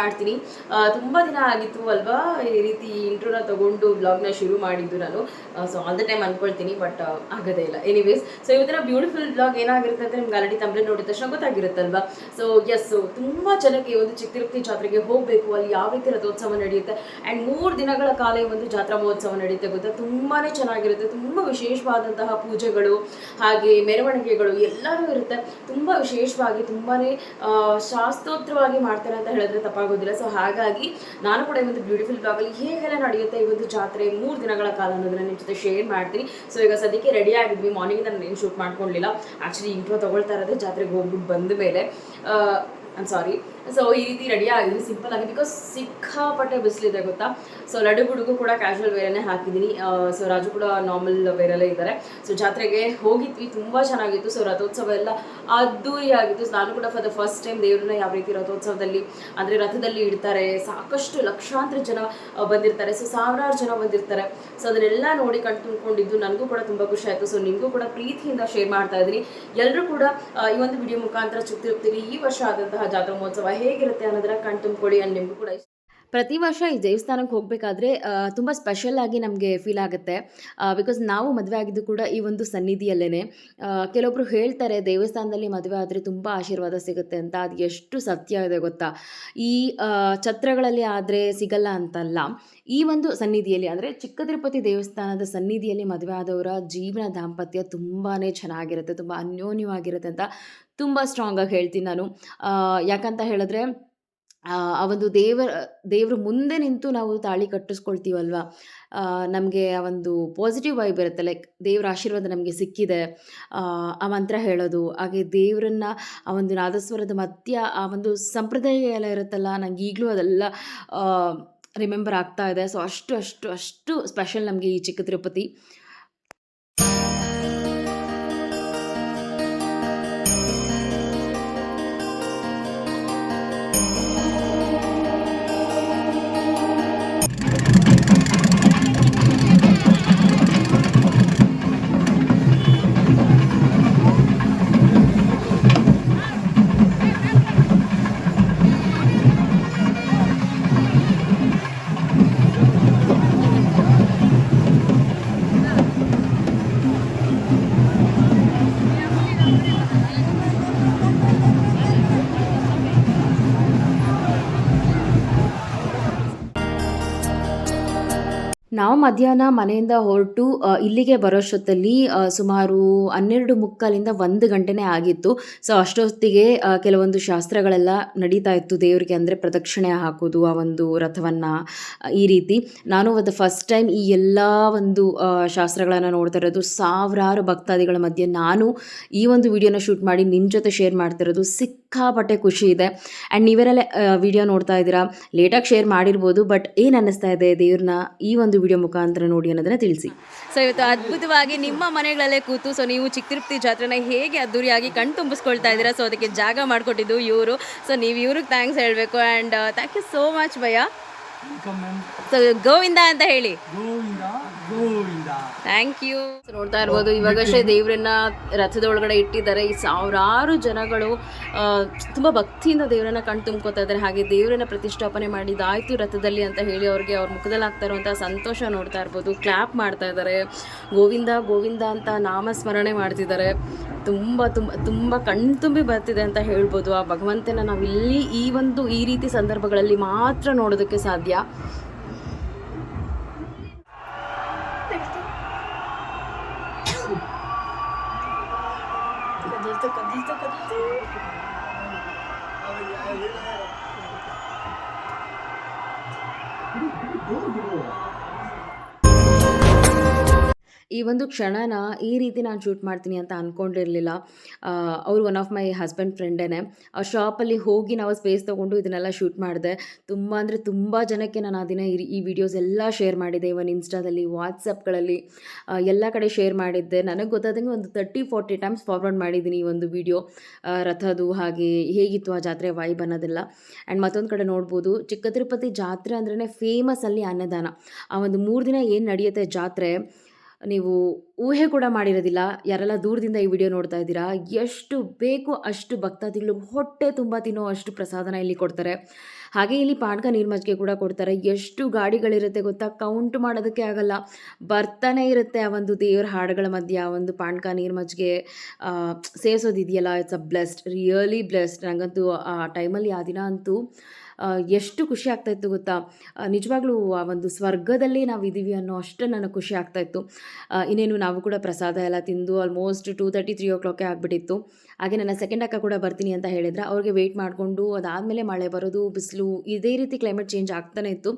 ಮಾಡ್ತೀನಿ. ತುಂಬ ತುಂಬಾ ದಿನ ಆಗಿತ್ತು ಅಲ್ವಾ? ಈ ರೀತಿ ಇಂಟ್ರೋನ ತಗೊಂಡು ಬ್ಲಾಗ್ನ ಶುರು ಮಾಡಿದ್ದು ನಾನು. ಸೊ ಆಲ್ ದ ಟೈಮ್ ಅನ್ಕೊಳ್ತೀನಿ ಬಟ್ ಆಗೋದೇ ಇಲ್ಲ. ಎನಿವೇಸ್ ಸೊ ಇವತ್ತಿನ ಬ್ಯೂಟಿಫುಲ್ ಬ್ಲಾಗ್ ಏನಾಗಿರುತ್ತೆ ಅಂತ ನಿಮ್ಗೆ ಆಲ್ರೆಡಿ ತಂಬ್ಲೆ ನೋಡಿದ ತಕ್ಷಣ ಗೊತ್ತಾಗಿರುತ್ತಲ್ವಾ? ಸೊ ಎಸ್ ತುಂಬಾ ಜನಕ್ಕೆ ಒಂದು ಚಿಕ್ಕ ಜಾತ್ರೆಗೆ ಹೋಗಬೇಕು. ಅಲ್ಲಿ ಯಾವ ರೀತಿ ರಥೋತ್ಸವ ನಡೆಯುತ್ತೆ? ಆ್ಯಂಡ್ ಮೂರು ದಿನಗಳ ಕಾಲ ಒಂದು ಜಾತ್ರಾ ಮಹೋತ್ಸವ ನಡೆಯುತ್ತೆ ಗೊತ್ತಾ? ತುಂಬಾನೇ ಚೆನ್ನಾಗಿರುತ್ತೆ. ತುಂಬ ವಿಶೇಷವಾದಂತಹ ಪೂಜೆಗಳು, ಹಾಗೆ ಮೆರವಣಿಗೆಗಳು ಎಲ್ಲರೂ ಇರುತ್ತೆ. ತುಂಬ ವಿಶೇಷವಾಗಿ ತುಂಬಾನೇ ಶಾಸ್ತ್ರೋತ್ತರವಾಗಿ ಮಾಡ್ತಾರೆ ಅಂತ ಹೇಳಿದ್ರೆ ತಪ್ಪಾಗೋದಿಲ್ಲ ಸೊ ಹಾಗಾಗಿ ನಾನು ಕೂಡ ಈ ಒಂದು ಬ್ಯೂಟಿಫುಲ್ ಬ್ಲಾಗಲ್ಲಿ ಹೇಗೆಲ್ಲ ನಡೆಯುತ್ತೆ ಈ ಒಂದು ಜಾತ್ರೆ ಮೂರು ದಿನಗಳ ಕಾಲ ಅನ್ನೋದನ್ನ ನಿಮ್ಮ ಜೊತೆ ಶೇರ್ ಮಾಡ್ತೀನಿ. ಸೊ ಈಗ ಸದ್ಯಕ್ಕೆ ರೆಡಿ ಆಗಿದ್ವಿ. ಮಾರ್ನಿಂಗ್ ನಾನು ಏನು ಶೂಟ್ ಮಾಡ್ಕೊಳ್ಲಿಲ್ಲ ಆ್ಯಕ್ಚುಲಿ ಇಂಟ್ರೋ ತಗೊಳ್ತಾ ಇರೋದೇ ಜಾತ್ರೆಗೆ ಹೋಗ್ಬಿಟ್ಟು ಬಂದ ಮೇಲೆ ಐ ಸಾರಿ ಸೊ ಈ ರೀತಿ ರೆಡಿ ಆಗಿದ್ದೀನಿ. ಸಿಂಪಲ್ ಆಗಿ ಬಿಕಾಸ್ ಸಿಕ್ಕಾಪಟ್ಟೆ ಬಿಸಿಲಿದೆ ಗೊತ್ತಾ? ಸೊ ಲಡು ಗುಡುಗು ಕೂಡ ಕ್ಯಾಶುವಲ್ ವೇರನ್ನೇ ಹಾಕಿದ್ದೀನಿ. ಸೊ ರಾಜು ಕೂಡ ನಾರ್ಮಲ್ ವೇರಲ್ಲೇ ಇದ್ದಾರೆ. ಸೊ ಜಾತ್ರೆಗೆ ಹೋಗಿದ್ವಿ. ತುಂಬ ಚೆನ್ನಾಗಿತ್ತು. ಸೊ ರಥೋತ್ಸವ ಎಲ್ಲ ಅದ್ದೂರಿ ಆಗಿತ್ತು So, ನಾನು ಕೂಡ ಫಾರ್ ದ ಫಸ್ಟ್ ಟೈಮ್ ದೇವ್ರನ್ನ ಯಾವ ರೀತಿ ರಥೋತ್ಸವದಲ್ಲಿ ಅಂದರೆ ರಥದಲ್ಲಿ ಇಡ್ತಾರೆ ಸಾಕಷ್ಟು ಲಕ್ಷಾಂತರ ಜನ ಬಂದಿರ್ತಾರೆ. ಸೊ ಸಾವಿರಾರು ಜನ ಬಂದಿರ್ತಾರೆ. ಸೊ ಅದನ್ನೆಲ್ಲ ನೋಡಿ ಕಣ್ ತುಂಬಿಕೊಂಡಿದ್ದು. ನನಗೂ ಕೂಡ ತುಂಬ ಖುಷಿ ಆಯಿತು. ಸೊ ನಿಮಗೂ ಕೂಡ ಪ್ರೀತಿಯಿಂದ ಶೇರ್ ಮಾಡ್ತಾ ಇದ್ದೀನಿ. ಎಲ್ಲರೂ ಕೂಡ ಈ ಒಂದು ವಿಡಿಯೋ ಮುಖಾಂತರ ಚಿಕ್ತಿರುತ್ತೀರಿ ಈ ವರ್ಷ ಆದಂತಹ ಜಾತ್ರಾ ಮಹೋತ್ಸವ ಹೇಗಿರುತ್ತೆ ಅನ್ನೋದನ್ನ ಕಣ್ ತುಂಬಿಕೊಳ್ಳಿ ಅಲ್ಲಿ ನಿಮಗೂ ಕೂಡ ಇಷ್ಟ. ಪ್ರತಿ ವರ್ಷ ಈ ದೇವಸ್ಥಾನಕ್ಕೆ ಹೋಗಬೇಕಾದ್ರೆ ತುಂಬ ಸ್ಪೆಷಲ್ ಆಗಿ ನಮಗೆ ಫೀಲ್ ಆಗುತ್ತೆ. ಬಿಕಾಸ್ ನಾವು ಮದುವೆ ಆಗಿದ್ದು ಕೂಡ ಈ ಒಂದು ಸನ್ನಿಧಿಯಲ್ಲೇ ಕೆಲವೊಬ್ರು ಹೇಳ್ತಾರೆ, ದೇವಸ್ಥಾನದಲ್ಲಿ ಮದುವೆ ಆದರೆ ತುಂಬ ಆಶೀರ್ವಾದ ಸಿಗುತ್ತೆ ಅಂತ, ಅದು ಎಷ್ಟು ಸತ್ಯ ಇದೆ ಗೊತ್ತಾ? ಈ ಛತ್ರಗಳಲ್ಲಿ ಆದರೆ ಸಿಗಲ್ಲ ಅಂತಲ್ಲ. ಈ ಒಂದು ಸನ್ನಿಧಿಯಲ್ಲಿ, ಅಂದರೆ ಚಿಕ್ಕ ತಿರುಪತಿ ದೇವಸ್ಥಾನದ ಸನ್ನಿಧಿಯಲ್ಲಿ ಮದುವೆ ಆದವರ ಜೀವನ ದಾಂಪತ್ಯ ತುಂಬಾ ಚೆನ್ನಾಗಿರುತ್ತೆ, ತುಂಬ ಅನ್ಯೋನ್ಯವಾಗಿರುತ್ತೆ ಅಂತ ತುಂಬ ಸ್ಟ್ರಾಂಗಾಗಿ ಹೇಳ್ತೀನಿ ನಾನು. ಯಾಕಂತ ಹೇಳಿದ್ರೆ, ಆ ಒಂದು ದೇವರ ದೇವ್ರ ಮುಂದೆ ನಿಂತು ನಾವು ತಾಳಿ ಕಟ್ಟಿಸ್ಕೊಳ್ತೀವಲ್ವಾ? ನಮಗೆ ಆ ಒಂದು ಪಾಸಿಟಿವ್ ವೈಬ್ ಇರುತ್ತೆ. ಲೈಕ್ ದೇವ್ರ ಆಶೀರ್ವಾದ ನಮಗೆ ಸಿಕ್ಕಿದೆ. ಆ ಮಂತ್ರ ಹೇಳೋದು, ಹಾಗೆ ದೇವರನ್ನ, ಆ ಒಂದು ನಾದಸ್ವರದ ಮಧ್ಯ, ಆ ಒಂದು ಸಂಪ್ರದಾಯ ಎಲ್ಲ ಇರುತ್ತಲ್ಲ, ನಂಗೆ ಈಗಲೂ ಅದೆಲ್ಲ ರಿಮೆಂಬರ್ ಆಗ್ತಾ ಇದೆ. ಸೊ ಅಷ್ಟು ಅಷ್ಟು ಅಷ್ಟು ಸ್ಪೆಷಲ್ ನಮಗೆ ಈ ಚಿಕ್ಕ ತಿರುಪತಿ. ಮಧ್ಯಾಹ್ನ ಮನೆಯಿಂದ ಹೊರಟು ಇಲ್ಲಿಗೆ ಬರೋಷ್ಟೊತ್ತಲ್ಲಿ ಸುಮಾರು ಹನ್ನೆರಡು ಮುಕ್ಕಾಲಿಂದ ಒಂದು ಗಂಟೆನೇ ಆಗಿತ್ತು. ಸೊ, ಅಷ್ಟೊತ್ತಿಗೆ ಕೆಲವೊಂದು ಶಾಸ್ತ್ರಗಳೆಲ್ಲ ನಡೀತಾ ಇತ್ತು. ದೇವರಿಗೆ ಅಂದರೆ ಪ್ರದಕ್ಷಿಣೆ ಹಾಕೋದು, ಆ ಒಂದು ರಥವನ್ನು ಈ ರೀತಿ. ನಾನು ಅದು ಫಸ್ಟ್ ಟೈಮ್ ಈ ಎಲ್ಲ ಒಂದು ಶಾಸ್ತ್ರಗಳನ್ನು ನೋಡ್ತಾ ಇರೋದು. ಸಾವಿರಾರು ಭಕ್ತಾದಿಗಳ ಮಧ್ಯೆ ನಾನು ಈ ಒಂದು ವಿಡಿಯೋನ ಶೂಟ್ ಮಾಡಿ ನಿಮ್ಮ ಜೊತೆ ಶೇರ್ ಮಾಡ್ತಿರೋದು ಸಿಕ್ಕಾಪಟ್ಟೆ ಖುಷಿ ಇದೆ. ಆ್ಯಂಡ್ ನೀವೆಲ್ಲ ವಿಡಿಯೋ ನೋಡ್ತಾ ಇದ್ದೀರಾ. ಲೇಟಾಗಿ ಶೇರ್ ಮಾಡಿರ್ಬೋದು ಬಟ್ ಏನು ಅನ್ನಿಸ್ತಾ ಇದೆ ದೇವ್ರನ್ನ ಈ ಒಂದು ವಿಡಿಯೋ ಮುಖಾಂತರ ನೋಡಿ ಅನ್ನೋದನ್ನ ತಿಳಿಸಿ. ಸೊ ಇವತ್ತು ಅದ್ಭುತವಾಗಿ ನಿಮ್ಮ ಮನೆಗಳಲ್ಲೇ ಕೂತು ಸೊ ನೀವು ಚಿಕ್ಕ ತಿರುಪತಿ ಜಾತ್ರೆನ ಹೇಗೆ ಅದ್ದೂರಿಯಾಗಿ ಕಣ್ ತುಂಬಿಸ್ಕೊಳ್ತಾ ಇದ್ದೀರಾ? ಸೊ ಅದಕ್ಕೆ ಜಾಗ ಮಾಡಿಕೊಟ್ಟಿದ್ದು ಇವರು. ಸೊ ನೀವು ಇವ್ರಿಗೆ ಥ್ಯಾಂಕ್ಸ್ ಹೇಳಬೇಕು and thank you so much bhaiya. Welcome so Govinda ಅಂತ ಹೇಳಿ. ಗೋವಿಂದ. ಥ್ಯಾಂಕ್ ಯು ನೋಡ್ತಾ ಇರ್ಬೋದು, ಇವಾಗಷ್ಟೇ ದೇವರನ್ನ ರಥದೊಳಗಡೆ ಇಟ್ಟಿದ್ದಾರೆ. ಈ ಸಾವಿರಾರು ಜನಗಳು ತುಂಬಾ ಭಕ್ತಿಯಿಂದ ದೇವರನ್ನ ಕಣ್ ತುಂಬ್ಕೋತಾ ಇದ್ದಾರೆ. ಹಾಗೆ ದೇವರನ್ನ ಪ್ರತಿಷ್ಠಾಪನೆ ಮಾಡಿದಾಯ್ತು ರಥದಲ್ಲಿ ಅಂತ ಹೇಳಿ ಅವ್ರಿಗೆ ಅವ್ರ ಮುಖದಲ್ಲಿ ಆಗ್ತಾ ಇರುವಂಥ ಸಂತೋಷ ನೋಡ್ತಾ ಇರ್ಬೋದು. ಕ್ಲ್ಯಾಪ್ ಮಾಡ್ತಾ ಇದ್ದಾರೆ. ಗೋವಿಂದ ಗೋವಿಂದ ಅಂತ ನಾಮಸ್ಮರಣೆ ಮಾಡ್ತಿದ್ದಾರೆ. ತುಂಬ ತುಂಬ ತುಂಬ ಕಣ್ತುಂಬಿ ಬರ್ತಿದೆ ಅಂತ ಹೇಳ್ಬೋದು. ಆ ಭಗವಂತನ ನಾವು ಇಲ್ಲಿ ಈ ಒಂದು, ಈ ರೀತಿ ಸಂದರ್ಭಗಳಲ್ಲಿ ಮಾತ್ರ ನೋಡೋದಕ್ಕೆ ಸಾಧ್ಯ. ಈ ಒಂದು ಕ್ಷಣನ ಈ ರೀತಿ ನಾನು ಶೂಟ್ ಮಾಡ್ತೀನಿ ಅಂತ ಅಂದ್ಕೊಂಡಿರಲಿಲ್ಲ ಅವ್ರು ಒನ್ ಆಫ್ ಮೈ ಹಸ್ಬೆಂಡ್ ಫ್ರೆಂಡೇನೆ ಆ ಶಾಪಲ್ಲಿ ಹೋಗಿ ನಾವು ಸ್ಪೇಸ್ ತೊಗೊಂಡು ಇದನ್ನೆಲ್ಲ ಶೂಟ್ ಮಾಡಿದೆ. ತುಂಬ ಅಂದರೆ ತುಂಬ ಜನಕ್ಕೆ ನಾನು ಆ ದಿನ ಈ ಈ ವಿಡಿಯೋಸ್ ಎಲ್ಲ ಶೇರ್ ಮಾಡಿದ್ದೆ ಇವನ್ ಇನ್ಸ್ಟಾದಲ್ಲಿ ವಾಟ್ಸಪ್ಗಳಲ್ಲಿ ಎಲ್ಲ ಕಡೆ ಶೇರ್ ಮಾಡಿದ್ದೆ. ನನಗೆ ಗೊತ್ತಾದಂಗೆ ಒಂದು ತರ್ಟಿ ಫೋರ್ಟಿ ಟೈಮ್ಸ್ ಫಾರ್ವರ್ಡ್ ಮಾಡಿದ್ದೀನಿ ಈ ಒಂದು ವಿಡಿಯೋ ರಥದು ಹಾಗೆ ಹೇಗಿತ್ತು ಆ ಜಾತ್ರೆ ವೈಬ್ ಅನ್ನೋದೆಲ್ಲ. ಆ್ಯಂಡ್ ಮತ್ತೊಂದು ಕಡೆ ನೋಡ್ಬೋದು, ಚಿಕ್ಕ ತಿರುಪತಿ ಜಾತ್ರೆ ಅಂದ್ರೇ ಫೇಮಸ್ ಅಲ್ಲಿ ಅನ್ನದಾನ. ಆ ಒಂದು ಮೂರು ದಿನ ಏನು ನಡೆಯುತ್ತೆ ಜಾತ್ರೆ ನೀವು ಊಹೆ ಕೂಡ ಮಾಡಿರೋದಿಲ್ಲ. ಯಾರೆಲ್ಲ ದೂರದಿಂದ ಈ ವಿಡಿಯೋ ನೋಡ್ತಾ ಇದ್ದೀರಾ, ಎಷ್ಟು ಬೇಕು ಅಷ್ಟು ಭಕ್ತಾದಿಗಳು ಹೊಟ್ಟೆ ತುಂಬ ತಿನ್ನೋ ಅಷ್ಟು ಪ್ರಸಾದನ ಇಲ್ಲಿ ಕೊಡ್ತಾರೆ. ಹಾಗೆ ಇಲ್ಲಿ ಪಾನಕ ನೀರ್ಮಜ್ಜಿಗೆ ಕೂಡ ಕೊಡ್ತಾರೆ. ಎಷ್ಟು ಗಾಡಿಗಳಿರುತ್ತೆ ಗೊತ್ತಾ? ಕೌಂಟ್ ಮಾಡೋದಕ್ಕೆ ಆಗಲ್ಲ. ಬರ್ತಾನೆ ಇರುತ್ತೆ ಆ ಒಂದು ದೇವ್ರ ಹಾಡುಗಳ ಮಧ್ಯೆ ಆ ಒಂದು ಪಾನಕ ನೀರ್ಮಜ್ಜಿಗೆ ಸೇವಿಸೋದಿದೆಯಲ್ಲ it's a blessed really blessed ನನಗಂತೂ ಆ ಟೈಮಲ್ಲಿ ಆ ದಿನ ಅಂತೂ ಎಷ್ಟು ಖುಷಿ ಆಗ್ತಾಯಿತ್ತು ಗೊತ್ತಾ? ನಿಜವಾಗ್ಲೂ ಆ ಒಂದು ಸ್ವರ್ಗದಲ್ಲಿ ನಾವು ಇದ್ದೀವಿ ಅನ್ನೋ ಅಷ್ಟು ನನಗೆ ಖುಷಿ ಆಗ್ತಾ ಇತ್ತು. ಇನ್ನೇನು ನಾವು ಕೂಡ ಪ್ರಸಾದ ಎಲ್ಲ ತಿಂದು ಆಲ್ಮೋಸ್ಟ್ ಟೂ ತರ್ಟಿ ತ್ರೀ ಓ ಕ್ಲಾಕೆ ಆಗಿಬಿಟ್ಟಿತ್ತು. ಹಾಗೆ ನನ್ನ ಸೆಕೆಂಡ್ ಅಕ್ಕ ಕೂಡ ಬರ್ತೀನಿ ಅಂತ ಹೇಳಿದ್ರೆ. ಅವ್ರಿಗೆ ವೆಯ್ಟ್ ಮಾಡಿಕೊಂಡು ಅದಾದಮೇಲೆ ಮಳೆ ಬರೋದು, ಬಿಸಿಲು, ಇದೇ ರೀತಿ ಕ್ಲೈಮೇಟ್ ಚೇಂಜ್ ಆಗ್ತಾನೆ ಇತ್ತು.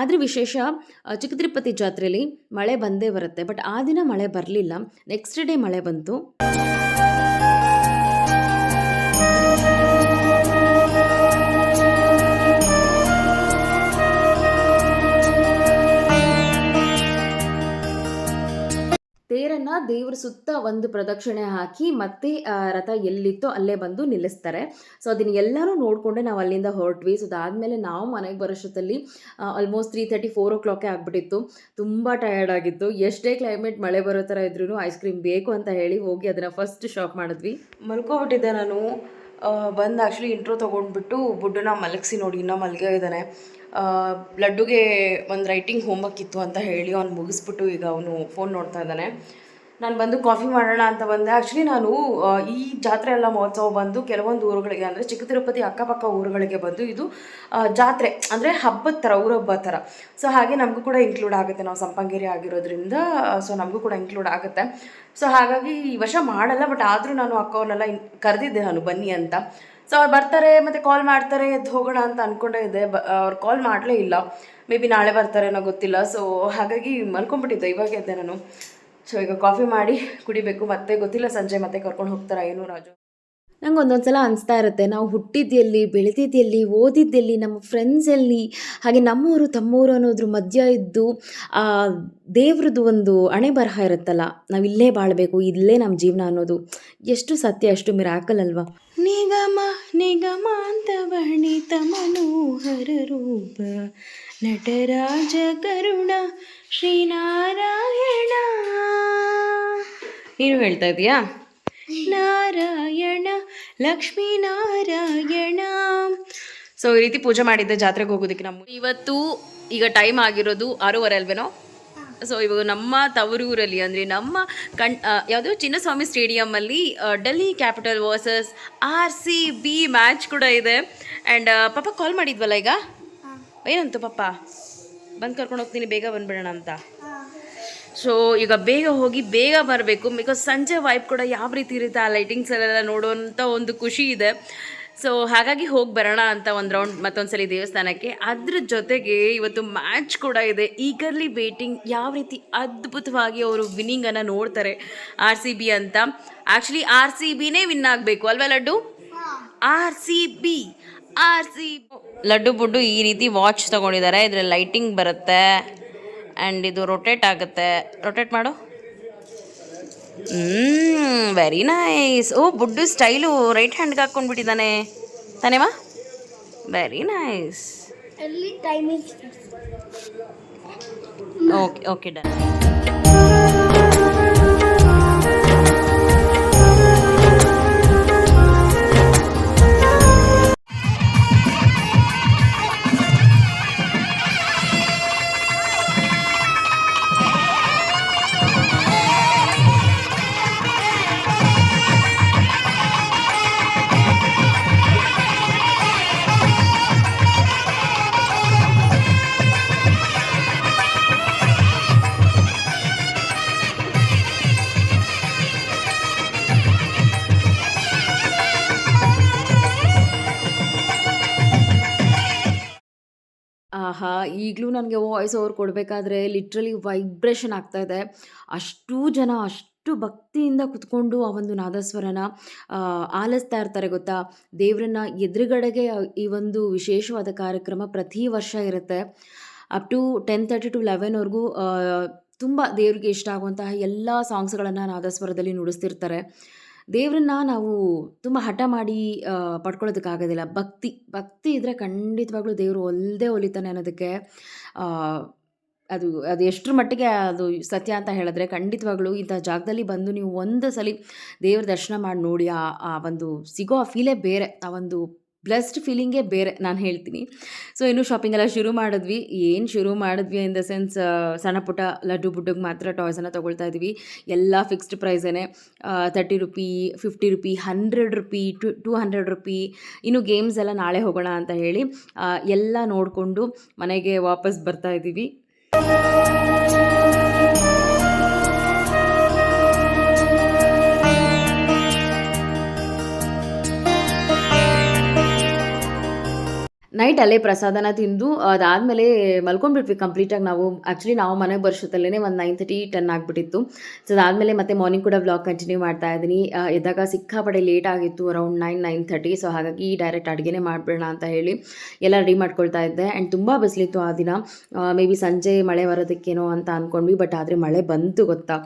ಆದರೆ ವಿಶೇಷ ಚಿಕ್ಕ ತಿರುಪತಿ ಜಾತ್ರೆಯಲ್ಲಿ ಮಳೆ ಬಂದೇ ಬರುತ್ತೆ. ಬಟ್ ಆ ದಿನ ಮಳೆ ಬರಲಿಲ್ಲ. ನೆಕ್ಸ್ಟ್ ಡೇ ಮಳೆ ಬಂತು. ತೇರನ್ನು ದೇವ್ರ ಸುತ್ತ ಒಂದು ಪ್ರದಕ್ಷಿಣೆ ಹಾಕಿ ಮತ್ತೆ ರಥ ಎಲ್ಲಿತ್ತೋ ಅಲ್ಲೇ ಬಂದು ನಿಲ್ಲಿಸ್ತಾರೆ. ಸೊ ಅದನ್ನ ಎಲ್ಲರೂ ನೋಡಿಕೊಂಡೆ ನಾವು ಅಲ್ಲಿಂದ ಹೊರಟ್ವಿ. ಸೊ ಅದಾದಮೇಲೆ ನಾವು ಮನೆಗೆ ಬರೋಷ್ಟೊತ್ತಲ್ಲಿ ಆಲ್ಮೋಸ್ಟ್ ತ್ರೀ ತರ್ಟಿ ಫೋರ್ ಓ ಕ್ಲಾಕೇ ಆಗಿಬಿಟ್ಟಿತ್ತು. ತುಂಬ ಟಯರ್ಡ್ ಆಗಿತ್ತು. ಎಷ್ಟೇ ಕ್ಲೈಮೇಟ್ ಮಳೆ ಬರೋ ಥರ ಇದ್ರೂ ಐಸ್ ಕ್ರೀಮ್ ಬೇಕು ಅಂತ ಹೇಳಿ ಹೋಗಿ ಅದನ್ನು ಫಸ್ಟ್ ಶಾಪ್ ಮಾಡಿದ್ವಿ. ಮಲ್ಕೊಬಿಟ್ಟಿದ್ದೆ ನಾನು. ಬಂದು ಆ್ಯಕ್ಚುಲಿ ಇಂಟ್ರೋ ತೊಗೊಂಡ್ಬಿಟ್ಟು ಬುಡ್ಡನ ಮಲಗಿಸಿ ನೋಡಿ, ಇನ್ನೂ ಮಲ್ಗೆ ಇದ್ದಾನೆ. ಲಡ್ಡುಗೆ ಒಂದು ರೈಟಿಂಗ್ ಹೋಮ್ವರ್ಕ್ ಇತ್ತು ಅಂತ ಹೇಳಿ ಅವ್ನು ಮುಗಿಸ್ಬಿಟ್ಟು ಈಗ ಅವನು ಫೋನ್ ನೋಡ್ತಾ ಇದ್ದಾನೆ. ನಾನು ಬಂದು ಕಾಫಿ ಮಾಡೋಣ ಅಂತ ಬಂದೆ. ಆ್ಯಕ್ಚುಲಿ ನಾನು ಈ ಜಾತ್ರೆ ಎಲ್ಲ ಮಹೋತ್ಸವ ಬಂದು ಕೆಲವೊಂದು ಊರುಗಳಿಗೆ, ಅಂದರೆ ಚಿಕ್ಕ ತಿರುಪತಿ ಅಕ್ಕಪಕ್ಕ ಊರುಗಳಿಗೆ ಬಂದು ಇದು ಜಾತ್ರೆ, ಅಂದರೆ ಹಬ್ಬದ ಥರ ಊರಹಬ್ಬ ಥರ ಸೊ ಹಾಗೆ ನಮಗೂ ಕೂಡ ಇನ್ಕ್ಲೂಡ್ ಆಗುತ್ತೆ. ನಾವು ಸಂಪಂಗೇರಿ ಆಗಿರೋದ್ರಿಂದ ಸೊ ನಮಗೂ ಕೂಡ ಇನ್ಕ್ಲೂಡ್ ಆಗುತ್ತೆ. ಸೊ ಹಾಗಾಗಿ ಈ ವರ್ಷ ಮಾಡಲ್ಲ ಬಟ್ ಆದರೂ ನಾನು ಅಕ್ಕವನ್ನೆಲ್ಲ ಕರೆದಿದ್ದೆ ನಾನು, ಬನ್ನಿ ಅಂತ. ಸೊ ಅವ್ರು ಬರ್ತಾರೆ, ಮತ್ತು ಕಾಲ್ ಮಾಡ್ತಾರೆ, ಎದ್ದು ಹೋಗೋಣ ಅಂತ ಅಂದ್ಕೊಂಡೇ ಇದೆ ಬ, ಅವ್ರು ಕಾಲ್ ಮಾಡಲೇ ಇಲ್ಲ. ಮೇ ಬಿ ನಾಳೆ ಬರ್ತಾರೆ ಅನ್ನೋ ಗೊತ್ತಿಲ್ಲ. ಸೊ ಹಾಗಾಗಿ ಮಲ್ಕೊಂಡ್ಬಿಟ್ಟಿದ್ದೆ ಇವಾಗ ಎದ್ದೆ ನಾನು. ಸೊ ಈಗ ಕಾಫಿ ಮಾಡಿ ಕುಡಿಬೇಕು ಮತ್ತೆ ಗೊತ್ತಿಲ್ಲ ಸಂಜೆ ಮತ್ತೆ ಕರ್ಕೊಂಡು ಹೋಗ್ತಾರಾ ಏನು ರಾಜು. ನಂಗೆ ಒಂದೊಂದು ಸಲ ಅನಿಸ್ತಾ ಇರುತ್ತೆ ನಾವು ಹುಟ್ಟಿದ್ದೆಲ್ಲಿ ಬೆಳೆದಿದ್ದೆಲ್ಲಿ ಓದಿದ್ದೆಲ್ಲಿ ನಮ್ಮ ಫ್ರೆಂಡ್ಸ್ ಎಲ್ಲಿ ಹಾಗೆ ನಮ್ಮವರು ತಮ್ಮವರು ಅನ್ನೋದ್ರ ಮಧ್ಯ ಇದ್ದು ಆ ದೇವ್ರದ್ದು ಒಂದು ಅಣೆ ಬರಹ ಇರುತ್ತಲ್ಲ ನಾವು ಇಲ್ಲೇ ಬಾಳಬೇಕು ಇಲ್ಲೇ ನಮ್ಮ ಜೀವನ ಅನ್ನೋದು ಎಷ್ಟು ಸತ್ಯ ಅಷ್ಟು ಮಿರಾಕಲ್ ಅಲ್ವಾ? ನಿಗಮ ಅಂತ ವರ್ಣಿತ ಮನೋಹರ ರೂಪ ನಟರಾಜ ಕರುಣ ಶ್ರೀನಾರಾಯಣ ನೀನು ಹೇಳ್ತಾ ಇದೀಯಾ? ನಾರಾಯಣ ಲಕ್ಷ್ಮೀ ನಾರಾಯಣ ಸೊ ಈ ರೀತಿ ಪೂಜೆ ಮಾಡಿದ್ದೆ ಜಾತ್ರೆಗೆ ಹೋಗೋದಕ್ಕೆ ನಮ್ಮ ಇವತ್ತು ಈಗ ಟೈಮ್ ಆಗಿರೋದು ಆರೂವರೆ ಅಲ್ವೇನೋ? ಸೊ ಇವಾಗ ನಮ್ಮ ತವರೂರಲ್ಲಿ ಅಂದರೆ ನಮ್ಮ ಕಣ್ ಯಾವುದು? Chinnaswamy ಸ್ಟೇಡಿಯಮ್ಮಲ್ಲಿ Delhi Capital versus R C B match ಕೂಡ ಇದೆ. ಆ್ಯಂಡ್ ಪಾಪ ಕಾಲ್ ಮಾಡಿದ್ವಲ್ಲ ಈಗ? ಏನಂತು ಪಾಪ? ಬಂದು ಕರ್ಕೊಂಡು ಹೋಗ್ತೀನಿ ಬೇಗ ಬಂದ್ಬಿಡೋಣ ಅಂತ. ಸೊ ಈಗ ಬೇಗ ಹೋಗಿ ಬೇಗ ಬರಬೇಕು. ಬಿಕಾಸ್ ಸಂಜೆ ವೈಬ್ ಕೂಡ ಯಾವ ರೀತಿ ಇರುತ್ತೆ ಆ ಲೈಟಿಂಗ್ಸಲ್ಲೆಲ್ಲ ನೋಡುವಂಥ ಒಂದು ಖುಷಿ ಇದೆ. ಸೊ ಹಾಗಾಗಿ ಹೋಗಿ ಬರೋಣ ಅಂತ ಒಂದು ರೌಂಡ್ ಮತ್ತೊಂದ್ಸಲಿ ದೇವಸ್ಥಾನಕ್ಕೆ. ಅದ್ರ ಜೊತೆಗೆ ಇವತ್ತು ಮ್ಯಾಚ್ ಕೂಡ ಇದೆ. ಈಗರ್ಲಿ ವೇಟಿಂಗ್ ಯಾವ ರೀತಿ ಅದ್ಭುತವಾಗಿ ಅವರು ವಿನ್ನಿಂಗನ್ನು ನೋಡ್ತಾರೆ ಆರ್ ಸಿ ಬಿ ಅಂತ. ಆ್ಯಕ್ಚುಲಿ ಆರ್ ಸಿ ಬಿನೇ ವಿನ್ ಆಗಬೇಕು ಅಲ್ವಾ Laddu? R C B R C Laddu Buddu ಈ ರೀತಿ ವಾಚ್ ತಗೊಂಡಿದ್ದಾರೆ. ಇದ್ರಲ್ಲಿ ಲೈಟಿಂಗ್ ಬರುತ್ತೆ. ಆ್ಯಂಡ್ ಇದು ರೊಟೇಟ್ ಆಗುತ್ತೆ. ರೊಟೇಟ್ ಮಾಡು. ವೆರಿ ನೈಸ್ ಓ ಬುಡ್ಡು ಸ್ಟೈಲು ರೈಟ್ ಹ್ಯಾಂಡ್ಗೆ ಹಾಕ್ಕೊಂಡ್ಬಿಟ್ಟಿದ್ದಾನೆ ತಾನೇವಾ? Very nice okay okay done ಈಗಲೂ ನನಗೆ ವಾಯ್ಸ್ ಓವರ್ ಕೊಡಬೇಕಾದ್ರೆ ಲಿಟ್ರಲಿ ವೈಬ್ರೇಷನ್ ಆಗ್ತಾ ಇದೆ. ಅಷ್ಟು ಜನ, ಅಷ್ಟು ಭಕ್ತಿಯಿಂದ ಕುತ್ಕೊಂಡು ಆ ಒಂದು ನಾದಸ್ವರನ ಆಲಿಸ್ತಾ ಇರ್ತಾರೆ ಗೊತ್ತಾ? ದೇವರನ್ನ ಎದುರುಗಡೆಗೆ ಈ ಒಂದು ವಿಶೇಷವಾದ ಕಾರ್ಯಕ್ರಮ ಪ್ರತಿ ವರ್ಷ ಇರುತ್ತೆ. Up to ten thirty to ಲೆವೆನ್ವರೆಗೂ ತುಂಬ ದೇವ್ರಿಗೆ ಇಷ್ಟ ಆಗುವಂತಹ ಎಲ್ಲ ಸಾಂಗ್ಸ್ಗಳನ್ನು ನಾದಸ್ವರದಲ್ಲಿ ನುಡಿಸ್ತಿರ್ತಾರೆ. ದೇವ್ರನ್ನ ನಾವು ತುಂಬ ಹಠ ಮಾಡಿ ಪಡ್ಕೊಳ್ಳೋದಕ್ಕಾಗೋದಿಲ್ಲ ಭಕ್ತಿ ಭಕ್ತಿ ಇದ್ದರೆ ಖಂಡಿತವಾಗ್ಲೂ ದೇವರು ಒಲ್ದೇ ಒಲಿತಾನೆ ಅನ್ನೋದಕ್ಕೆ ಅದು ಅದು ಎಷ್ಟರ ಮಟ್ಟಿಗೆ ಅದು ಸತ್ಯ ಅಂತ ಹೇಳಿದ್ರೆ ಖಂಡಿತವಾಗ್ಲೂ ಇಂಥ ಜಾಗದಲ್ಲಿ ಬಂದು ನೀವು ಒಂದು ಸಲ ದೇವ್ರ ದರ್ಶನ ಮಾಡಿ ನೋಡಿ ಆ ಒಂದು ಸಿಗೋ ಆ ಫೀಲೇ ಬೇರೆ. ಆ ಒಂದು ಬ್ಲೆಸ್ಡ್ ಫೀಲಿಂಗೇ ಬೇರೆ ನಾನು ಹೇಳ್ತೀನಿ. ಸೊ ಇನ್ನು ಶಾಪಿಂಗ್ ಎಲ್ಲ ಶುರು ಮಾಡಿದ್ವಿ. ಏನು ಶುರು ಮಾಡಿದ್ವಿ ಇನ್ ದ ಸೆನ್ಸ್ ಸಣ್ಣ ಪುಟ್ಟ ಲಡ್ಡು ಬುಡ್ಡಗೆ ಮಾತ್ರ ಟಾಯ್ಸನ್ನು ತೊಗೊಳ್ತಾ ಇದ್ವಿ. ಎಲ್ಲ fixed ಪ್ರೈಸೇ thirty rupee fifty rupee hundred rupee to two hundred rupee ಇನ್ನು ಗೇಮ್ಸ್ ಎಲ್ಲ ನಾಳೆ ಹೋಗೋಣ ಅಂತ ಹೇಳಿ ಎಲ್ಲ ನೋಡಿಕೊಂಡು ಮನೆಗೆ ವಾಪಸ್ ಬರ್ತಾ ಇದ್ದೀವಿ. ನೈಟ್ ಅಲ್ಲೇ ಪ್ರಸಾದನ ತಿಂದು ಅದಾದಮೇಲೆ ಮಲ್ಕೊಂಡ್ಬಿಟ್ವಿ ಕಂಪ್ಲೀಟಾಗಿ ನಾವು. ಆ್ಯಕ್ಚುಲಿ ನಾವು ಮನೆಗೆ ಬರ್ಸೋತಲ್ಲೇ ಒಂದು ನೈನ್ ತರ್ಟಿ ಟೆನ್ ಆಗಿಬಿಟ್ಟಿತ್ತು. ಸೊ ಅದಾದಮೇಲೆ ಮತ್ತೆ ಮಾರ್ನಿಂಗ್ ಕೂಡ ಬ್ಲಾಗ್ ಕಂಟಿನ್ಯೂ ಮಾಡ್ತಾ ಇದ್ದೀನಿ. ಎದ್ದಾಗ ಸಿಕ್ಕಾಪಡೆ ಲೇಟ್ ಆಗಿತ್ತು around nine nine thirty so ಹಾಗಾಗಿ ಡೈರೆಕ್ಟ್ ಅಡುಗೆನೇ ಮಾಡಿಬಿಡೋಣ ಅಂತ ಹೇಳಿ ಎಲ್ಲ ರೆಡಿ ಮಾಡ್ಕೊಳ್ತಾ ಇದ್ದೆ. ಆ್ಯಂಡ್ ತುಂಬ ಬಿಸಿಲಿತ್ತು ಆ ದಿನ. ಮೇ ಬಿ ಸಂಜೆ ಮಳೆ ಬರೋದಕ್ಕೇನೋ ಅಂತ ಅಂದ್ಕೊಂಡ್ವಿ ಬಟ್ ಆದರೆ ಮಳೆ ಬಂತು ಗೊತ್ತಾ.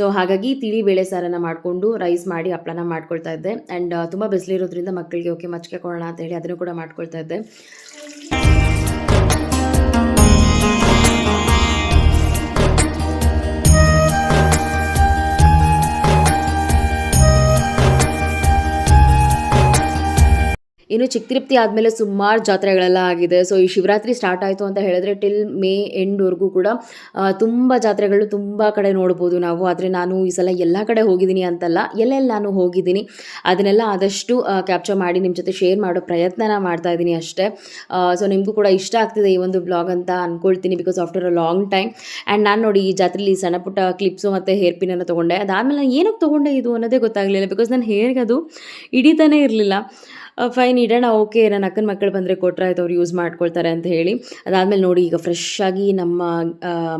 ಸೊ ಹಾಗಾಗಿ ತಿಳಿ ಬೇಳೆ ಸಾರನ್ನು ಮಾಡಿಕೊಂಡು ರೈಸ್ ಮಾಡಿ ಹಪ್ಪಳನ ಮಾಡ್ಕೊಳ್ತಾ ಇದ್ದೆ. ಆ್ಯಂಡ್ ತುಂಬ ಬಿಸಿಲಿರೋದ್ರಿಂದ ಮಕ್ಕಳಿಗೆ ಓಕೆ ಮಚ್ಕೆ ಕೊಡೋಣ ಅಂತ ಹೇಳಿ ಅದನ್ನು ಕೂಡ ಮಾಡ್ಕೊಳ್ತಾ ಇದ್ದೆ. Thank you. ಇನ್ನು ಚಿಕ್ಕ ಆದಮೇಲೆ ಸುಮಾರು ಜಾತ್ರೆಗಳೆಲ್ಲ ಆಗಿದೆ. ಸೊ ಈ ಶಿವರಾತ್ರಿ ಸ್ಟಾರ್ಟ್ ಆಯಿತು ಅಂತ ಹೇಳಿದ್ರೆ ಟಿಲ್ ಮೇ ಎಂಡ್ವರೆಗೂ ಕೂಡ ತುಂಬ ಜಾತ್ರೆಗಳು ತುಂಬ ಕಡೆ ನೋಡ್ಬೋದು ನಾವು. ಆದರೆ ನಾನು ಈ ಸಲ ಎಲ್ಲ ಕಡೆ ಹೋಗಿದ್ದೀನಿ ಅಂತಲ್ಲ, ಎಲ್ಲೆಲ್ಲಿ ನಾನು ಹೋಗಿದ್ದೀನಿ ಅದನ್ನೆಲ್ಲ ಆದಷ್ಟು ಕ್ಯಾಪ್ಚರ್ ಮಾಡಿ ನಿಮ್ಮ ಜೊತೆ ಶೇರ್ ಮಾಡೋ ಪ್ರಯತ್ನನ ಮಾಡ್ತಾ ಇದ್ದೀನಿ ಅಷ್ಟೇ. ಸೊ ನಿಮಗೂ ಕೂಡ ಇಷ್ಟ ಆಗ್ತಿದೆ ಈ ಒಂದು ಬ್ಲಾಗ್ ಅಂತ ಅಂದ್ಕೊಳ್ತೀನಿ because after a long time and ನಾನು ನೋಡಿ ಈ ಜಾತ್ರೆಲಿ ಸಣ್ಣ ಪುಟ್ಟ ಕ್ಲಿಪ್ಸು ಮತ್ತು ಹೇರ್ ಪಿನ್ನನ್ನು ತೊಗೊಂಡೆ. ಅದಾದಮೇಲೆ ನಾನು ಏನಕ್ಕೆ ತೊಗೊಂಡೆ ಇದು ಅನ್ನೋದೇ ಗೊತ್ತಾಗಲಿಲ್ಲ ಬಿಕಾಸ್ ನನ್ನ ಹೇರ್ಗೆ ಅದು ಹಿಡಿತಾನೇ ಇರಲಿಲ್ಲ. ಫೈನ್ ಇಡೋಣ ಓಕೆ ನನ್ನ ಅಕ್ಕನ ಮಕ್ಕಳು ಬಂದರೆ ಕೊಟ್ಟರೆ ಆಯ್ತು, ಅವ್ರು ಯೂಸ್ ಮಾಡ್ಕೊಳ್ತಾರೆ ಅಂತ ಹೇಳಿ. ಅದಾದಮೇಲೆ ನೋಡಿ, ಈಗ ಫ್ರೆಶ್ ಆಗಿ ನಮ್ಮ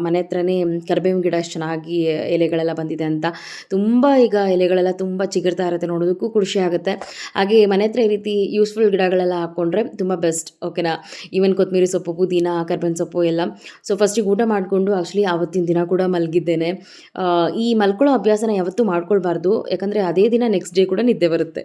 ಮನೆ ಹತ್ರನೇ ಕರಿಬೇವಿನ ಗಿಡ ಅಷ್ಟು ಚೆನ್ನಾಗಿ ಎಲೆಗಳೆಲ್ಲ ಬಂದಿದೆ ಅಂತ. ತುಂಬ ಈಗ ಎಲೆಗಳೆಲ್ಲ ತುಂಬ ಚಿಗುರ್ತಾ ಇರುತ್ತೆ ನೋಡೋದಕ್ಕೂ ಖುಷಿ ಆಗುತ್ತೆ. ಹಾಗೆ ಮನೆ ಹತ್ರ ಈ ರೀತಿ ಯೂಸ್ಫುಲ್ ಗಿಡಗಳೆಲ್ಲ ಹಾಕ್ಕೊಂಡ್ರೆ ತುಂಬ ಬೆಸ್ಟ್ ಓಕೆನಾ ಈವನ್ ಕೊತ್ತಂಬರಿ ಸೊಪ್ಪು, ಪುದೀನ, ಕರ್ಬೇವಿನ ಸೊಪ್ಪು ಎಲ್ಲ. ಸೊ ಫಸ್ಟಿಗೆ ಊಟ ಮಾಡಿಕೊಂಡು ಆ್ಯಕ್ಚುಲಿ ಆವತ್ತಿನ ದಿನ ಕೂಡ ಮಲಗಿದ್ದೇನೆ. ಈ ಮಲ್ಕೊಳ್ಳೋ ಅಭ್ಯಾಸನ ಯಾವತ್ತೂ ಮಾಡ್ಕೊಳ್ಬಾರ್ದು. ಯಾಕಂದರೆ ಅದೇ ದಿನ ನೆಕ್ಸ್ಟ್ ಡೇ ಕೂಡ ನಿದ್ದೆ ಬರುತ್ತೆ.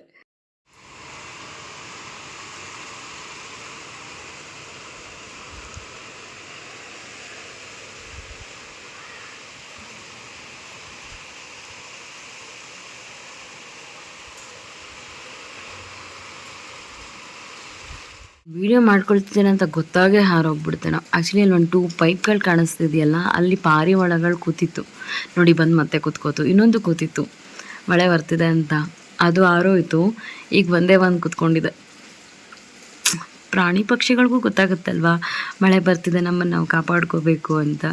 ವಿಡಿಯೋ ಮಾಡ್ಕೊಳ್ತಿದ್ದೇನೆ ಅಂತ ಗೊತ್ತಾಗೇ ಹಾರೋಗ್ಬಿಡ್ತೆ ನಾವು ಆ್ಯಕ್ಚುಲಿ ಅಲ್ಲಿ ಒಂದು ಟೂ ಪೈಪ್ಗಳು ಕಾಣಿಸ್ತಿದೆಯಲ್ಲ, ಅಲ್ಲಿ ಪಾರಿವಾಳಗಳು ಕೂತಿತ್ತು. ನೋಡಿ ಬಂದು ಮತ್ತೆ ಕೂತ್ಕೋತು. ಇನ್ನೊಂದು ಕೂತಿತ್ತು. ಮಳೆ ಬರ್ತಿದೆ ಅಂತ. ಅದು ಆರೋಯಿತು. ಈಗ ಒಂದೇ ಒಂದು ಕೂತ್ಕೊಂಡಿದೆ. ಪ್ರಾಣಿ ಪಕ್ಷಿಗಳಿಗೂ ಗೊತ್ತಾಗುತ್ತಲ್ವಾ? ಮಳೆ ಬರ್ತಿದೆ ನಮ್ಮನ್ನು ನಾವು ಕಾಪಾಡ್ಕೋಬೇಕು ಅಂತ.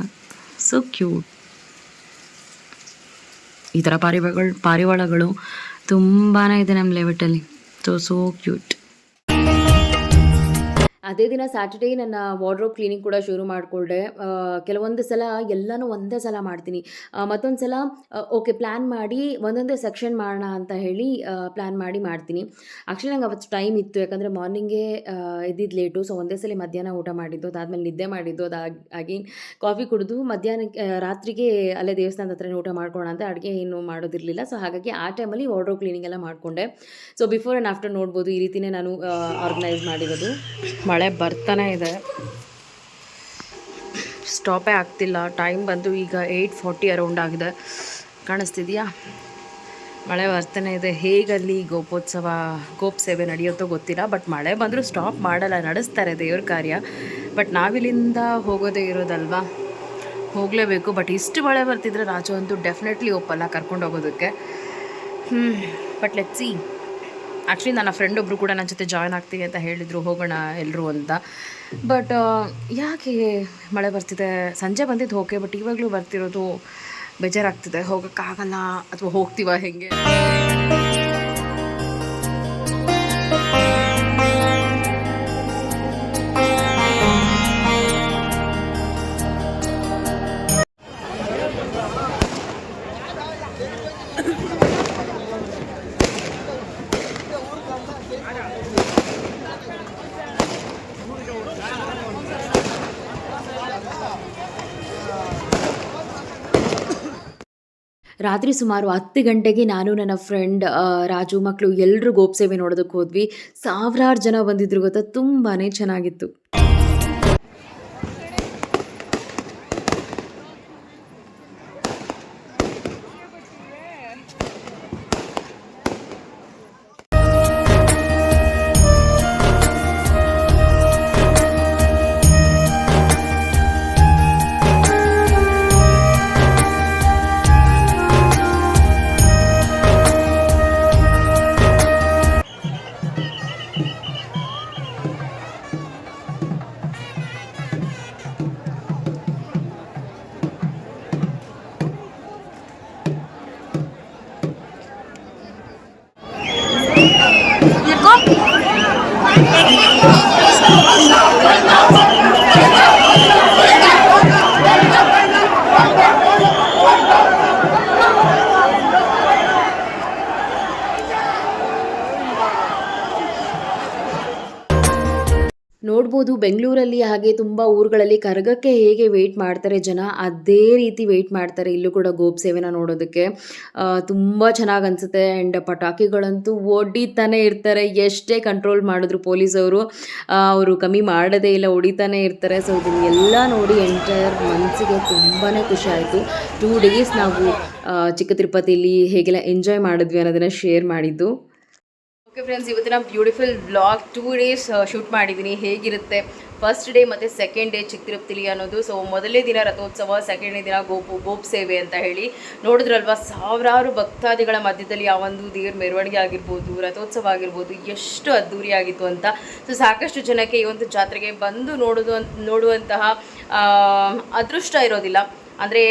ಸೊ ಕ್ಯೂಟ್ ಈ ಥರ ಪಾರಿವಾಳಗಳು ಪಾರಿವಾಳಗಳು ತುಂಬಾ ಇದೆ ನಮ್ಮ ಲೆವೆಟಲ್ಲಿ ಸೊ ಸೋ ಕ್ಯೂಟ್ ಅದೇ ದಿನ ಸ್ಯಾಟರ್ಡೇ ನನ್ನ ವಾರ್ಡ್ರೋಬ್ ಕ್ಲೀನಿಂಗ್ ಕೂಡ ಶುರು ಮಾಡಿಕೊಂಡೆ ಕೆಲವೊಂದು ಸಲ ಎಲ್ಲನೂ ಒಂದೇ ಸಲ ಮಾಡ್ತೀನಿ. ಮತ್ತೊಂದು ಸಲ ಓಕೆ ಪ್ಲ್ಯಾನ್ ಮಾಡಿ, ಒಂದೊಂದೇ ಸೆಕ್ಷನ್ ಮಾಡೋಣ ಅಂತ ಹೇಳಿ ಪ್ಲ್ಯಾನ್ ಮಾಡಿ ಮಾಡ್ತೀನಿ. ಆ್ಯಕ್ಚುಲಿ ನಂಗೆ ಅವತ್ತು ಟೈಮ್ ಇತ್ತು. ಯಾಕಂದರೆ ಮಾರ್ನಿಂಗೇ ಇದ್ದಿದ್ದು ಲೇಟು ಸೊ ಒಂದೇ ಸಲ ಮಧ್ಯಾಹ್ನ ಊಟ ಮಾಡಿದ್ದು, ಅದಾದಮೇಲೆ ನಿದ್ದೆ ಮಾಡಿದ್ದು ಅದಾಗಿ ಅಗೇನ್ ಕಾಫಿ ಕುಡಿದು ಮಧ್ಯಾಹ್ನಕ್ಕೆ ರಾತ್ರಿಗೆ ಅಲ್ಲೇ ದೇವಸ್ಥಾನದ ಹತ್ರನೇ ಊಟ ಮಾಡ್ಕೊಳ್ಳೋಣ ಅಂತ ಅಡುಗೆ ಏನು ಮಾಡೋದಿರಲಿಲ್ಲ. ಸೊ ಹಾಗಾಗಿ ಆ ಟೈಮಲ್ಲಿ ವಾರ್ಡ್ರೋಬ್ ಕ್ಲೀನಿಂಗ್ ಎಲ್ಲ ಮಾಡಿಕೊಂಡೆ. ಸೊ ಬಿಫೋರ್ ಆ್ಯಂಡ್ ಆಫ್ಟರ್ ನೋಡ್ಬೋದು. ಈ ರೀತಿನೇ ನಾನು ಆರ್ಗನೈಸ್ ಮಾಡಿರೋದು. ಮಳೆ ಬರ್ತಾನೆ ಇದೆ. ಸ್ಟಾಪೇ ಆಗ್ತಿಲ್ಲ. ಟೈಮ್ ಬಂದು ಈಗ ಏಯ್ಟ್ ಫಾರ್ಟಿ ಅರೌಂಡ್ ಆಗಿದೆ. ಕಾಣಿಸ್ತಿದೆಯಾ? ಮಳೆ ಬರ್ತಾನೆ ಇದೆ. ಹೇಗಲ್ಲಿ ಗೋಪೋತ್ಸವ, ಗೋಪ್ ಸೇವೆ ನಡೆಯುತ್ತೋ ಗೊತ್ತಿಲ್ಲ. ಬಟ್ ಮಳೆ ಬಂದರೂ ಸ್ಟಾಪ್ ಮಾಡಲ್ಲ. ನಡೆಸ್ತಾರೆ ದೇವ್ರ ಕಾರ್ಯ. ಬಟ್ ನಾವಿಲ್ಲಿಂದ ಹೋಗೋದೇ ಇರೋದಲ್ವಾ? ಹೋಗಲೇಬೇಕು. ಬಟ್ ಇಷ್ಟು ಮಳೆ ಬರ್ತಿದ್ರೆ ರಾಜು ಅಂತೂ ಡೆಫಿನೆಟ್ಲಿ ಒಪ್ಪಲ್ಲ ಕರ್ಕೊಂಡು ಹೋಗೋದಕ್ಕೆ ಹ್ಞೂ ಬಟ್ ಲೆಟ್ ಸಿ ಆ್ಯಕ್ಚುಲಿ ನನ್ನ ಫ್ರೆಂಡ್ ಒಬ್ಬರು ಕೂಡ ನನ್ನ ಜೊತೆ ಜಾಯ್ನ್ ಆಗ್ತೀನಿ ಅಂತ ಹೇಳಿದರು. ಹೋಗೋಣ ಎಲ್ಲರೂ ಅಂತ. ಬಟ್ ಯಾಕೆ ಮಳೆ ಬರ್ತಿದೆ? ಸಂಜೆ ಬಂದಿದ್ದು ಓಕೆ ಬಟ್ ಇವಾಗಲೂ ಬರ್ತಿರೋದು ಬೇಜಾರಾಗ್ತಿದೆ. ಹೋಗೋಕ್ಕಾಗಲ್ಲ. ಅಥವಾ ಹೋಗ್ತೀವ ಹೆಂಗೆ? ರಾತ್ರಿ ಸುಮಾರು ಹತ್ತು ಗಂಟೆಗೆ ನಾನು ನನ್ನ ಫ್ರೆಂಡ್ ರಾಜು ಮಕ್ಕಳು ಎಲ್ಲರೂ ಗೋಪ್ ಸೇವೆ ನೋಡೋದಕ್ಕೆ ಹೋದ್ವಿ. ಸಾವಿರಾರು ಜನ ಬಂದಿದ್ರು ಗೊತ್ತಾ? ತುಂಬಾ ಚೆನ್ನಾಗಿತ್ತು. ನೋಡ್ಬೋದು ಬೆಂಗಳೂರಲ್ಲಿ ಹಾಗೆ ತುಂಬ ಊರುಗಳಲ್ಲಿ ಕರಗಕ್ಕೆ ಹೇಗೆ ವೆಯ್ಟ್ ಮಾಡ್ತಾರೆ ಜನ, ಅದೇ ರೀತಿ ವೆಯ್ಟ್ ಮಾಡ್ತಾರೆ ಇಲ್ಲೂ ಕೂಡ ಗೋಪ್ ಸೇವೆನ ನೋಡೋದಕ್ಕೆ. ತುಂಬ ಚೆನ್ನಾಗಿ ಅನಿಸುತ್ತೆ ಆ್ಯಂಡ್ ಪಟಾಕಿಗಳಂತೂ ಒಡಿತಾನೆ ಇರ್ತಾರೆ. ಎಷ್ಟೇ ಕಂಟ್ರೋಲ್ ಮಾಡಿದ್ರು ಪೊಲೀಸವರು ಅವರು ಕಮ್ಮಿ ಮಾಡೋದೇ ಇಲ್ಲ, ಹೊಡಿತಾನೆ ಇರ್ತಾರೆ. ಸೊ ಇದನ್ನೆಲ್ಲ ನೋಡಿ ಎಂಟೈರ್ ಮನಸ್ಸಿಗೆ ತುಂಬಾ ಖುಷಿ ಆಯಿತು. ಟೂ ಡೇಸ್ ನಾವು ಚಿಕ್ಕ ತಿರುಪತಿಯಲ್ಲಿ ಹೇಗೆಲ್ಲ ಎಂಜಾಯ್ ಮಾಡಿದ್ವಿ ಅನ್ನೋದನ್ನು ಶೇರ್ ಮಾಡಿದ್ದು. ಓಕೆ ಫ್ರೆಂಡ್ಸ್ ಇವತ್ತಿನ beautiful blog two days shoot ಮಾಡಿದ್ದೀನಿ ಹೇಗಿರುತ್ತೆ? ಫಸ್ಟ್ ಡೇ ಮತ್ತು ಸೆಕೆಂಡ್ ಡೇ ಚಿಕ್ಕ ಅನ್ನೋದು. ಸೊ ಮೊದಲನೇ ದಿನ ರಥೋತ್ಸವ ಸೆಕೆಂಡನೇ ದಿನ ಗೋಪು, ಗೋಪ್ ಸೇವೆ ಅಂತ ಹೇಳಿ. ನೋಡಿದ್ರಲ್ವಾ, ಸಾವಿರಾರು ಭಕ್ತಾದಿಗಳ ಮಧ್ಯದಲ್ಲಿ ಆ ಒಂದು ದೇವ್ರ ಮೆರವಣಿಗೆ ಆಗಿರ್ಬೋದು, ರಥೋತ್ಸವ ಆಗಿರ್ಬೋದು, ಎಷ್ಟು ಅದ್ಧೂರಿಯಾಗಿತ್ತು ಅಂತ. ಸೊ ಸಾಕಷ್ಟು ಜನಕ್ಕೆ ಈ ಒಂದು ಜಾತ್ರೆಗೆ ಬಂದು ನೋಡೋದು, ನೋಡುವಂತಹ ಅದೃಷ್ಟ ಇರೋದಿಲ್ಲ. ಅಂದರೆ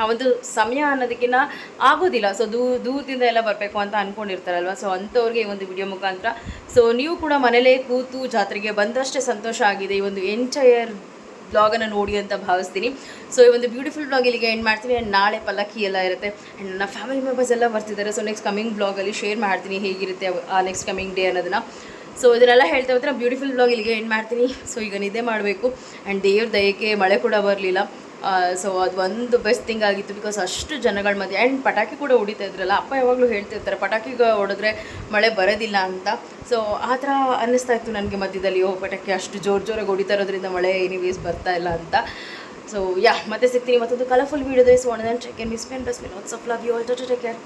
ಆ ಒಂದು ಸಮಯ ಅನ್ನೋದಕ್ಕಿಂತ ಆಗೋದಿಲ್ಲ. ಸೊ ದೂ, ದೂರದಿಂದ ಎಲ್ಲ ಬರಬೇಕು ಅಂತ ಅಂದ್ಕೊಂಡಿರ್ತಾರಲ್ವ ಸೊ ಅಂಥವ್ರಿಗೆ ಈ ಒಂದು ವಿಡಿಯೋ ಮುಖಾಂತರ. ಸೊ ನೀವು ಕೂಡ ಮನೇಲೇ ಕೂತು ಜಾತ್ರೆಗೆ ಬಂದಷ್ಟೇ ಸಂತೋಷ ಆಗಿದೆ. ಈ ಒಂದು ಎಂಟೈರ್ ಬ್ಲಾಗನ್ನು ನೋಡಿ ಅಂತ ಭಾವಿಸ್ತೀನಿ. ಸೊ ಈ ಒಂದು ಬ್ಯೂಟಿಫುಲ್ ಬ್ಲಾಗ್ ಇಲ್ಲಿಗೆ ಎಂಡ್ ಮಾಡ್ತೀನಿ. ಆ್ಯಂಡ್ ನಾಳೆ ಪಲ್ಲಕ್ಕಿ ಎಲ್ಲ ಇರುತ್ತೆ. ಆ್ಯಂಡ್ ನನ್ನ ಫ್ಯಾಮಿಲಿ ಮೆಂಬರ್ಸ್ ಎಲ್ಲ ಬರ್ತಿದ್ದಾರೆ. ಸೊ ನೆಕ್ಸ್ಟ್ ಕಮಿಂಗ್ ಬ್ಲಾಗಲ್ಲಿ ಶೇರ್ ಮಾಡ್ತೀನಿ ಹೇಗಿರುತ್ತೆ ಆ ನೆಕ್ಸ್ಟ್ ಕಮಿಂಗ್ ಡೇ ಅನ್ನೋದನ್ನು. ಸೊ ಇದನ್ನೆಲ್ಲ ಹೇಳ್ತಾ ಹೋದ್ರೆ ಬ್ಯೂಟಿಫುಲ್ ಬ್ಲಾಗ್ ಇಲ್ಲಿಗೆ ಎಂಡ್ ಮಾಡ್ತೀನಿ. ಸೊ ಈಗ ನಿದ್ದೆ ಮಾಡಬೇಕು. ಆ್ಯಂಡ್ ದೇವ್ರ ದಯಕ್ಕೆ ಮಳೆ ಕೂಡ ಬರಲಿಲ್ಲ. ಸೊ ಅದು ಒಂದು ಬೆಸ್ಟ್ ಥಿಂಗ್ ಆಗಿತ್ತು ಬಿಕಾಸ್ ಅಷ್ಟು ಜನಗಳ ಮಧ್ಯೆ ಆ್ಯಂಡ್ ಪಟಾಕಿ ಕೂಡ ಹೊಡಿತಾ ಇದ್ರಲ್ಲ, ಅಪ್ಪ ಯಾವಾಗಲೂ ಹೇಳ್ತಿರ್ತಾರೆ, ಪಟಾಕಿಗೆ ಹೊಡೆದ್ರೆ ಮಳೆ ಬರೋದಿಲ್ಲ ಅಂತ. ಸೊ ಆ ಥರ ಅನ್ನಿಸ್ತಾ ಇತ್ತು ನನಗೆ ಮಧ್ಯದಲ್ಲಿ, ಓ ಪಟಾಕಿ ಅಷ್ಟು ಜೋರು ಜೋರಾಗಿ ಹೊಡಿತಾ ಇರೋದ್ರಿಂದ ಮಳೆ ಎನಿವೇಸ್ ಬರ್ತಾ ಇಲ್ಲ ಅಂತ. ಸೊ ಯಾ ಮತ್ತೆ ಸಿಗ್ತೀನಿ ಮತ್ತೊಂದು colourful ವೀಡಿಯೋದೇ so one check miss pen bus min what's up love you all to take care